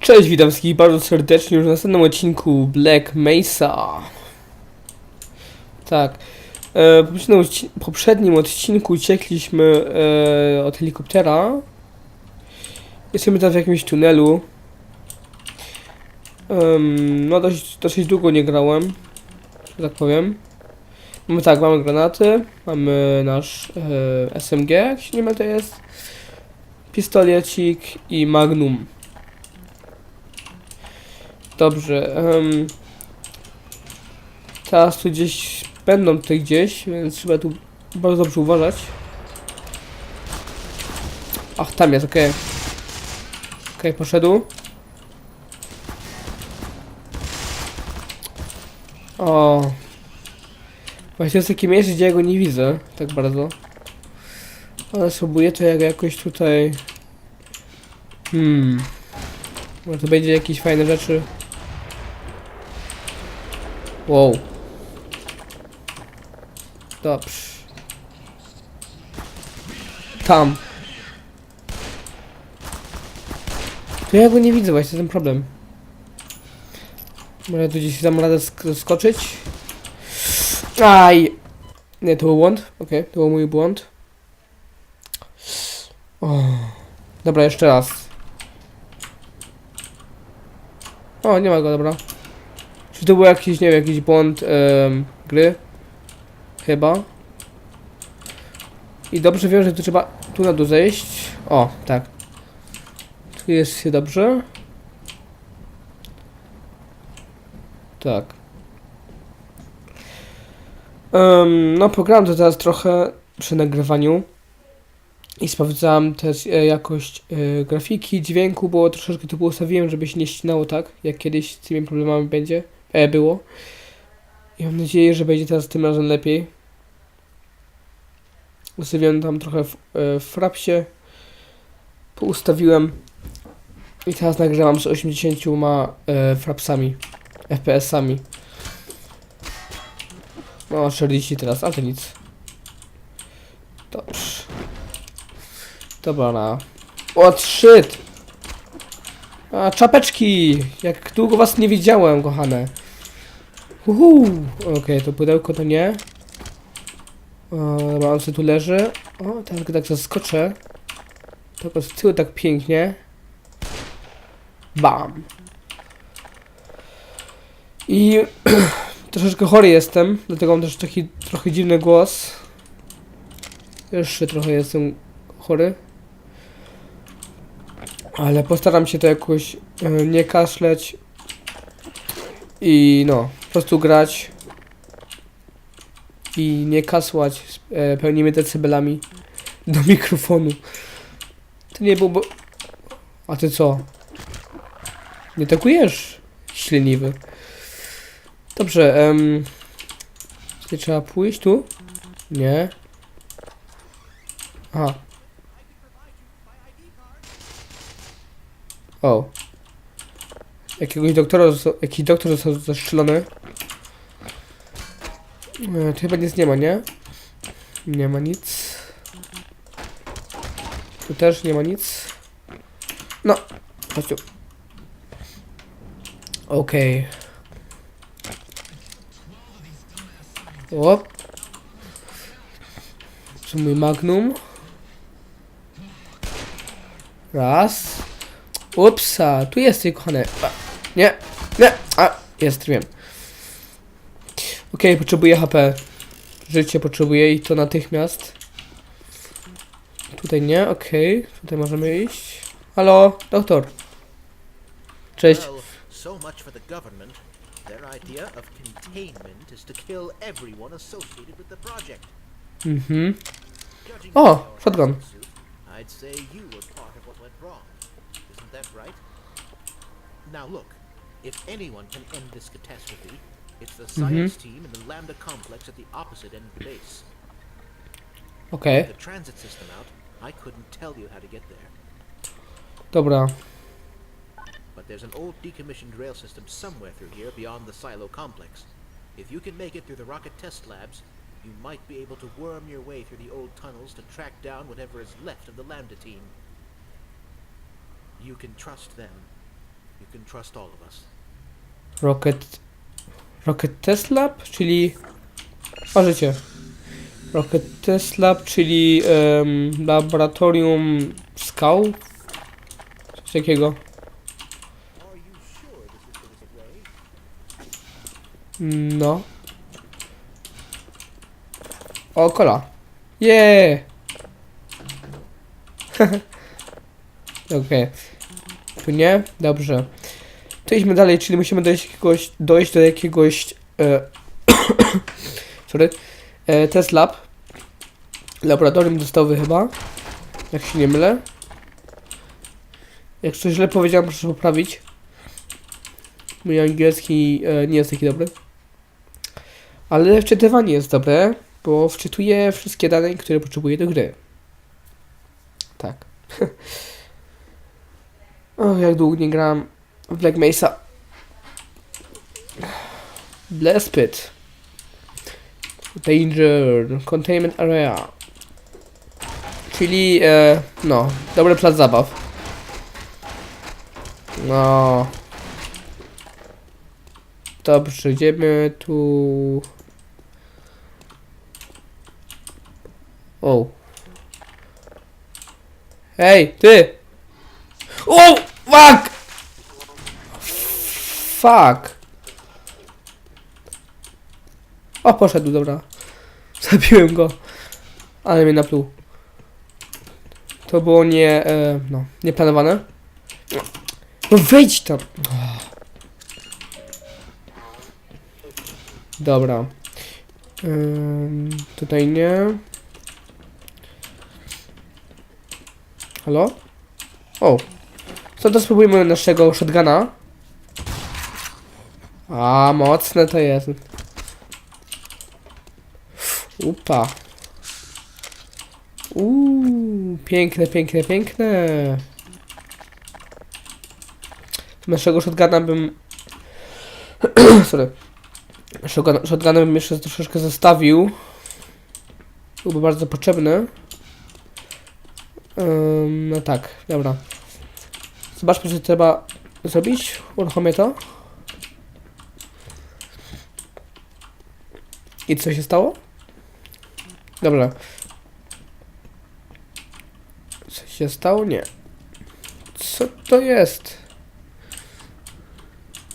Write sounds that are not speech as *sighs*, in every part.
Cześć, witam wszystkich bardzo serdecznie już w następnym odcinku Black Mesa. Tak. E, poprzednim, poprzednim odcinku uciekliśmy e, od helikoptera. Jesteśmy teraz w jakimś tunelu. Em, no dość, dosyć długo nie grałem, że tak powiem. Mamy tak, mamy granaty, mamy nasz e, SMG, jak się nie mylę to jest. Pistolecik i magnum. Dobrze. em, teraz tu gdzieś będą tutaj gdzieś, więc trzeba tu bardzo dobrze uważać. Ach, tam jest, okej. Okej, poszedł. O. Właśnie jest takie miejsce, gdzie ja go nie widzę, tak bardzo. Ale spróbuję to jak jakoś tutaj... Hmm... Może to będzie jakieś fajne rzeczy. Wow. Dobrze. Tam. To ja go nie widzę właśnie, ten problem. Może tu gdzieś dam radę sk- skoczyć? Aj! Nie, to był błąd. Okej, to był mój błąd. O. Dobra, jeszcze raz. O, nie ma go, dobra. Czy to był jakiś, nie wiem, jakiś błąd gry? Chyba. I dobrze wiem, że tu trzeba tu na dół zejść. O, tak. Tu jest się dobrze. Tak. Em, no, pograłem to teraz trochę przy nagrywaniu. I sprawdzałem też e, jakość e, grafiki, dźwięku, bo troszeczkę to ustawiłem, żeby się nie ścinało tak, jak kiedyś z tymi problemami będzie, było. I mam nadzieję, że będzie teraz tym razem lepiej. Ustawiłem tam trochę w, e, w frapsie. Poustawiłem. I teraz nagrywam z 80 e, frapsami, FPS-ami. No, 40 teraz, ale nic. Dobrze. Dobra, na... O, shit! A, czapeczki! Jak długo was nie widziałem, kochane. Uhu. Okej, to pudełko to nie. Dobra, on sobie tu leży. O, teraz go tak zaskoczę. Tak z tyłu tak pięknie. Bam! I *clears throat* troszeczkę chory jestem, dlatego mam też taki trochę dziwny głos. Jeszcze trochę jestem chory. Ale postaram się to jakoś e, nie kaszleć. I no, po prostu grać. I nie kasłać e, pełnymi decybelami do *laughs* mikrofonu. To nie byłby... A ty co? Nie takujesz? Śleniwy. Dobrze, em... Gdzie trzeba pójść? Tu? Nie. Aha. O. Jakiegoś doktora, jakiś doktor został zastrzelony. E, tu chyba nic nie ma, nie? Nie ma nic. Tu też nie ma nic. No, chodź. Okej. O. Co mój magnum? Raz. Upsa, tu jesteś, kochane. A, nie, nie, a, jest, wiem. Okej, potrzebuję HP. Życie potrzebuję i to natychmiast. Tutaj nie, okej. Tutaj możemy iść. Halo, doktor. Cześć. Well, so much for the government. Their idea of containment is to kill everyone associated with the project. Mhm. Your shotgun. hazard suit, I'd say you were part of what went wrong. Isn't that right? Now look, if anyone can end this catastrophe, it's the science mm-hmm. team in the Lambda complex at the opposite end of the base. Okej, The transit system out, I couldn't tell you how to get there. dobra. But there's an old decommissioned rail system somewhere through here beyond the silo complex. If you can make it through the rocket test labs, you might be able to worm your way through the old tunnels to track down whatever is left of the Lambda team. You can trust them. You can trust all of us. Rocket... Rocket Test Lab, czyli... Życie. Rocket Test Lab, czyli em, laboratorium skał? Coś takiego. No. O, kola. Yeah! *laughs* Okej. Tu nie? Dobrze. To idźmy dalej, czyli musimy dojść, jakiegoś, dojść do jakiegoś... E, *coughs* sorry. E, test lab. Laboratorium dostawy chyba. Jak się nie mylę. Jak coś źle powiedziałem, proszę poprawić. Mój angielski e, nie jest taki dobry. Ale wczytywanie jest dobre, bo wczytuje wszystkie dane, które potrzebuje do gry. Tak. *laughs* o, jak długo nie grałem w Black Mesa. Blast Pit. Danger. Containment Area. Czyli, e, no, dobry plac zabaw. No. Dobrze, idziemy tu. O. Hej, ty! O! Fuck! Fuck! O, poszedł, dobra. *laughs* Zabiłem go. Ale mnie napluł. To było nie, e, no, nieplanowane. No wejdź tam! *sighs* Dobra. Ym, tutaj nie. Halo? O. Co to spróbujmy naszego shotguna? A, mocne to jest. Upa. Uuu, piękne, piękne, piękne. Naszego shotguna bym... *clears throat* Sorry. Shotgun, shotgunem bym jeszcze troszeczkę zostawił. Byłby bardzo potrzebny. Ym, no tak, dobra. Zobaczmy, co trzeba zrobić. Uruchomię to. I co się stało? Dobra. Co się stało? Nie. Co to jest?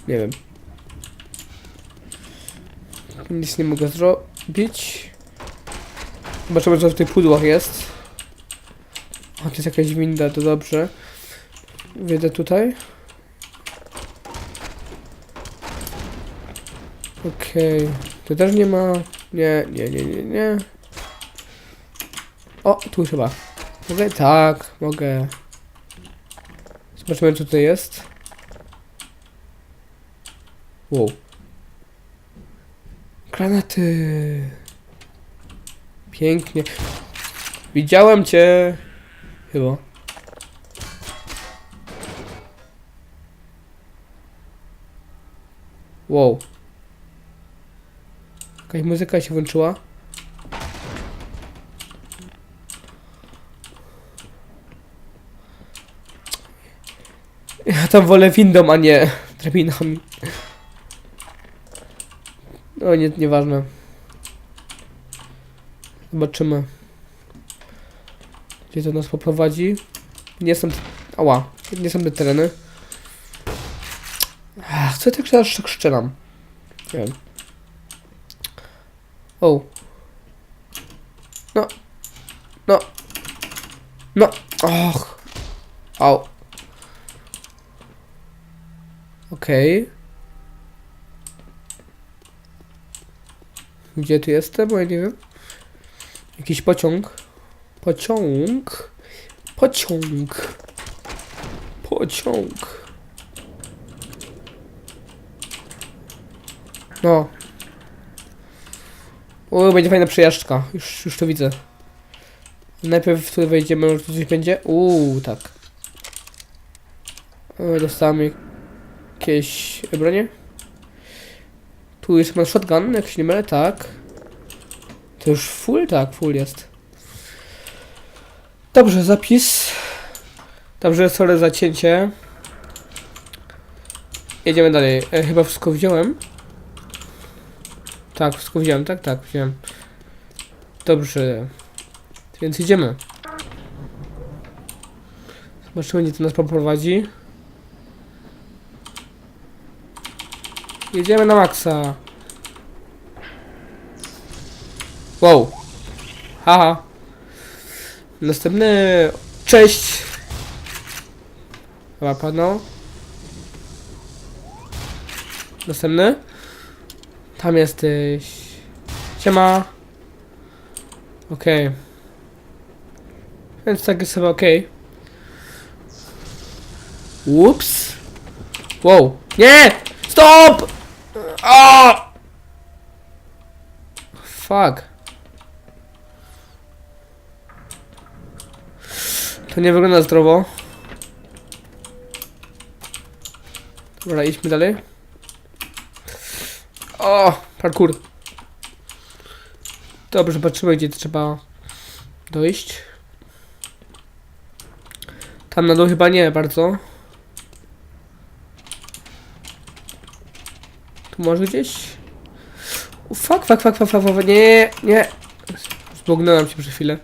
Nie wiem. Nic nie mogę zrobić. Zobaczymy, co w tych pudłach jest. O, to jest jakaś winda, to dobrze. Wjedę tutaj. Okej. Tu też nie ma... Nie, nie, nie, nie, nie. O, tu chyba. Mogę? Tak, mogę. Zobaczymy, co tutaj jest. Wow. Granaty. Pięknie. Widziałem cię. Chyba. Wow. Jakaś muzyka się włączyła. Ja tam wolę windą, a nie drabinami. No nie, nieważne. Zobaczymy. Gdzie to nas poprowadzi? Nie są... Ała. Nie są te tereny. Ach, co ja tak aż tak szczeram? Nie wiem. O. No. No. No. Och. Au. Okej. Gdzie tu jestem? Bo ja nie wiem. Jakiś pociąg. Pociąg. Pociąg. Pociąg. No. O, będzie fajna przejażdżka. Już, już to widzę. Najpierw tu wejdziemy, może tu coś będzie. Uuu, tak. O, dostałem jakieś bronie. Tu jest chyba shotgun, jak się nie mylę, tak. To już full? Tak, full jest. Dobrze, zapis. Dobrze, sorry za cięcie. jedziemy dalej. E, chyba wszystko wziąłem. Tak, wszystko wziąłem, tak, tak, wziąłem. Dobrze. Więc idziemy. Zobaczymy, gdzie to nas poprowadzi. Jedziemy na maksa. Wow. Haha. Następny. Cześć. Padną. Następny. Tam jesteś. Siema. Okej. Więc tak jest chyba okej. Ups. Wow. Nie! Stop! A! Fuck. To nie wygląda zdrowo. Dobra, idźmy dalej. O, parkour. Dobrze, patrzymy gdzie trzeba dojść. Tam na dół chyba nie bardzo. Tu może gdzieś? O, fuck, fuck, fuck, fuck, fuck, nie, nie. Zbognąłem się przez chwilę.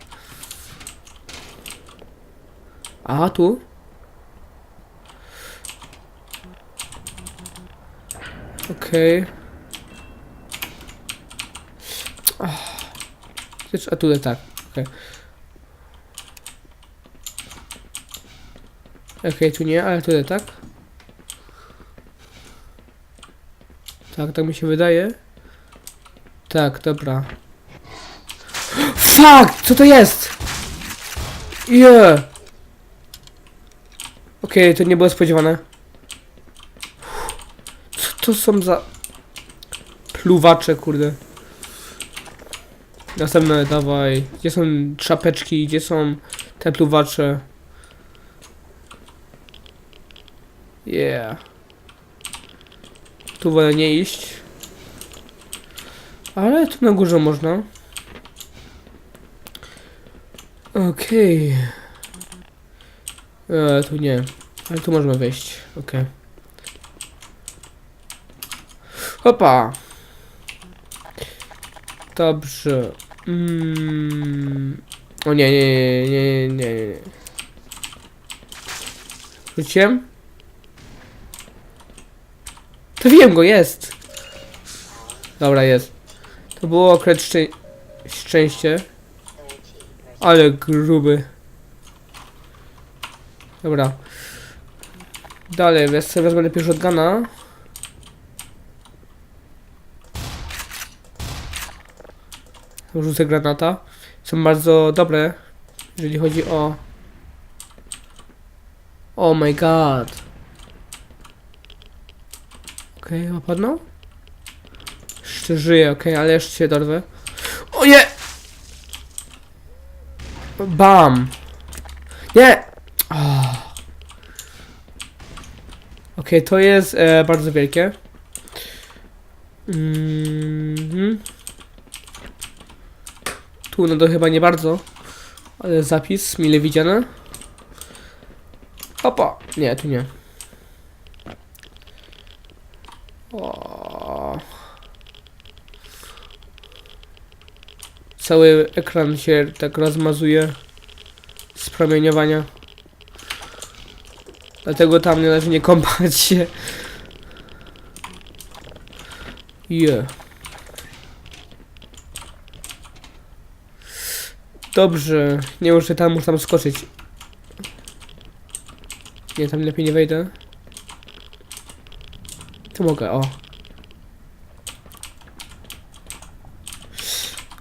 A, tu? Okej. A tutaj tak, okej. Okej, tu nie, ale tutaj tak. Tak, tak mi się wydaje. Tak, dobra. Fuck! Co to jest? Yeah! Okej, to nie było spodziewane. Co to są za... Pluwacze, kurde. Następne, dawaj. Gdzie są czapeczki? Gdzie są te pluwacze? Yeah. Tu wolę nie iść. Ale tu na górze można. Okej. E, tu nie. Ale tu możemy wejść. Okej. Hopa. Dobrze. Mm. O nie, nie, nie, nie, nie, nie. Rzuciłem? Trafiłem go, jest! Dobra, jest. To było akurat szczę szczęście. Ale gruby. Dobra. Dalej, ja sobie wezmę lepiej shotguna. Rzucę granata. Są bardzo dobre, jeżeli chodzi o... Oh my god. Okej, okay, opadną? Jeszcze żyję, okej, ale jeszcze się dorwę. O nie! Bam! Nie! Ah. Okej, to jest e, bardzo wielkie. Mhm. Tu no to chyba nie bardzo. Ale zapis mile widziany. Opa! Nie, tu nie. O. Cały ekran się tak rozmazuje z promieniowania. Dlatego tam nie należy nie kąpać się. Yeah. Dobrze, nie muszę tam, muszę tam skoczyć. Nie, tam lepiej nie wejdę. Tu mogę, o.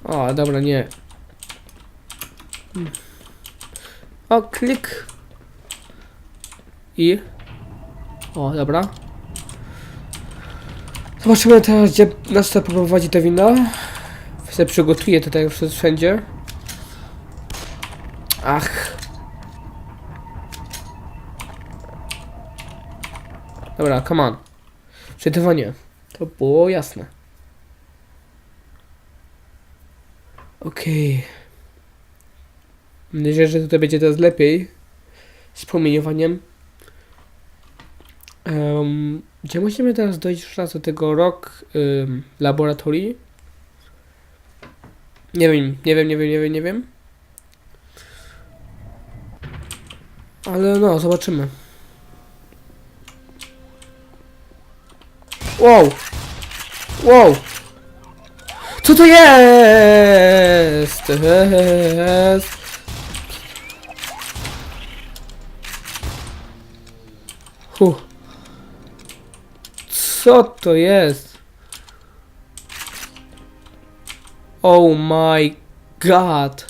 O, dobra, nie. O, klik. I. O, dobra. Zobaczymy teraz, gdzie nas to poprowadzi ta wina. Se przygotuję tutaj wszędzie. Ach. Dobra, come on. Czytywanie. To było jasne. Okej. Mam nadzieję, że tutaj będzie teraz lepiej. Z promieniowaniem. Em, gdzie musimy teraz dojść już raz do tego rok ym, laboratorii? Nie wiem, nie wiem, nie wiem, nie wiem, nie wiem. Ale no, zobaczymy. Wow! Wow! Co to jest? Jest! Huh. Co to jest? Oh my god.